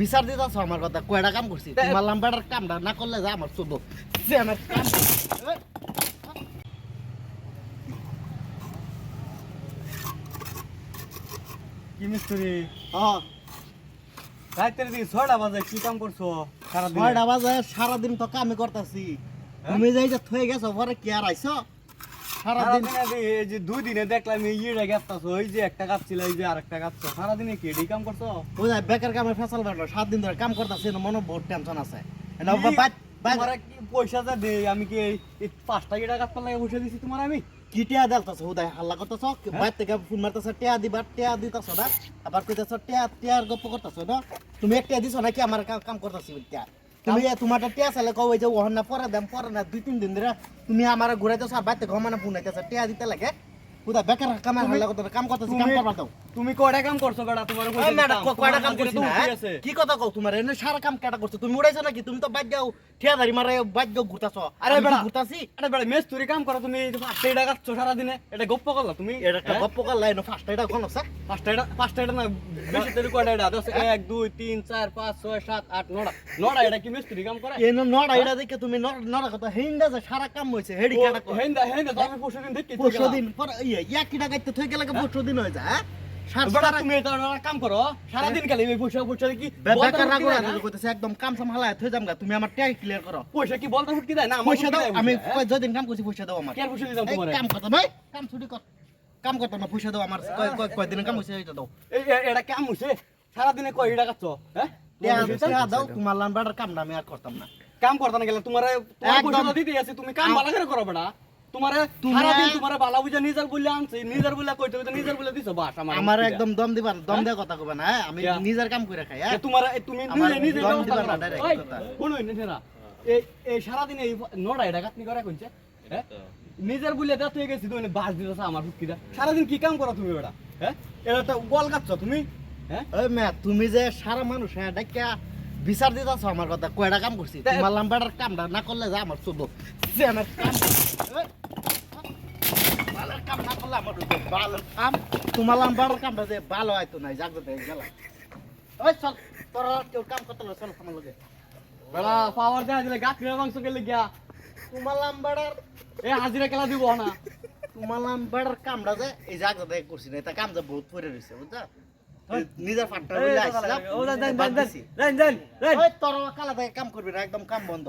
বিচার দিতেছ আমার কথা কয়টা কাম করছি তোমার লাম্বাটার কামটা না করলে যা আমার চোদ্দ সে আমার কাম কি মিস্ত্রি হ্যাঁ, দিকে ছয়টা বাজে কি কাম করছ সারাদিন? ছয়টা বাজে সারাদিন তো কামই করতেছি। তুমি যাই যে থয়ে গেছো পরে কি আর আইছো? সারাদিন এই যে দুই দিনে দেখলাম এই ইয়ে গাছতাছো ওই যে একটা গাছ ছিল এই যে আরেকটা গাছ সারাদিনে কি এটাই কাম করছ? বুঝাই বেকার কামে ফেসাল বেরলো সাত দিন ধরে কাম করতেছি মনে বহুত টেনশন আছে। কি? বাদ- তোমার কি পয়সা যা দে আমি কি এই পাঁচটা ইটা গাছ পাল্লা পয়সা দিছি তোমার আমি? কি টিয়া দেলতেছ হুদাই হাল্লা করতেছ বাইর থেকে ফোন মারতেছ টিয়া দিবার টিয়া দিতেছ না? আবার কইতেছ টিয়া টিয়ার গপ্প করতেছ না? তুমি একটা দিছ নাকি আমার কাম করতেছি টিয়া? তুমি তোমার টিয়া চালে কও যে ওহন না পরে দাম পরে না দুই তিন দিন ধরে তুমি আমার ঘুরাইতেছ আর বাইর থেকে ঘমানা ফোন আইতেছ টিয়া দিতে লাগে। হুদা বেকার কামার করতে কাম করতেছি কাম করবার দাও তুমি কয়টা কাম করছ বেটা? তোমার কয়টা কাম করছি হ্যাঁ? কি কথা কও তোমার? এনে সারা কাম কেটা করছ? তুমি উড়াইছো নাকি? তুমি তো বাদ যাও ঠিয়াদারি মারে বাদ যাও ঘুরতাছ। আরে বেড়া। ঘুরতাছি। আরে বেটা মেস্তুরি কাম করো তুমি যে পাঁচটা ইটা গাছছো সারাদিনে। এটা গপ্প করলা তুমি? এটা একটা হ্যাঁ? গপ্প করলাই না ফার্স্ট এটা কোন আছে পাঁচটা ইটা পাঁচটা ইটা না বেশি তৈরি কয়টা ইটা দশ এক দুই তিন চার পাঁচ ছয় সাত আট নটা। নটা এটা কি মিস্ত্রি কাম করে? এনে নড়া এটা দেখে তুমি নড়- নড়া কথা। হেইন্দা যে সারা কাম হইছে হেডি কেটা হেন্দা হেন্দা তো আমি পরশু দিন দেখতে পরশু দিন পর ইয়া ইয়া কিটা গাইতে থই গেলে পরশু দিন হয়ে? যায় হ্যাঁ? সার- সারা- তুমি এটা কাম করো। সারাদিন খালি এই পয়সা কি বেকার করে কইতেছি একদম কাম সাম থই যামগা তুমি আমার ট্যাগ ক্লিয়ার করো। পয়সা কি বলতে ফুটকি দেয় না? পয়সা দাও আমি পয়সা, হ্যাঁ? যদিন কাম করছি পয়সা দাও আমার। কে পয়সা দিতাম তোমারে? কাম করতাম ভাই কাম ছুটি কর। কাম করতাম না পয়সা দাও আমার কয় কয় কয় দিন কাম হইছে এটা দাও। এই এটা কাম হইছে? সারাদিনে কয় ইটা কাটছো হ্যাঁ? ট্যাগ দাও তোমার কাম না আমি আর করতাম না। কাম করতে না গেলে তোমারে তোমার। পয়সা দিতে আছে তুমি কাম ভালো করে করো বেটা। তোমারে তুমি- সারাদিন তোমারে বালা বুঝা নিজের বলে আনছে নিজের বলে কইতে কইতে নিজের বলে দিছো বাস আমার আমার একদম দম দিবার দম দেওয়া কথা কবে না? আমি। কাম করে খাই হ্যাঁ? তোমার তুমি আমার নিজে নিজে দম ব্যবস্থা না, করো। direct ওই, কথা। শুনুন এই এই সারাদিন এই নড়া এটা কাটনি করে কইছে হ্যাঁ নিজের বলে দেখ তুই গেছি তুমি বাস দিতেছ আমার হুকিটা সারাদিন কি কাম করো তুমি বেটা হ্যাঁ এটা তো বল কাটছো তুমি হ্যাঁ ওই মে তুমি যে সারা মানুষ হ্যাঁ ডাক্কা বিচার দিতেছ আমার কথা কয়টা কাম করছি তোমার লাম্বাটার কামটা না করলে যা আমার চোদ্দ কাম ভালো কাম তোমার কাম যে বহুত পরে রয়েছে বুঝছ নিজের কালা থেকে কাম করবি না একদম কাম বন্ধ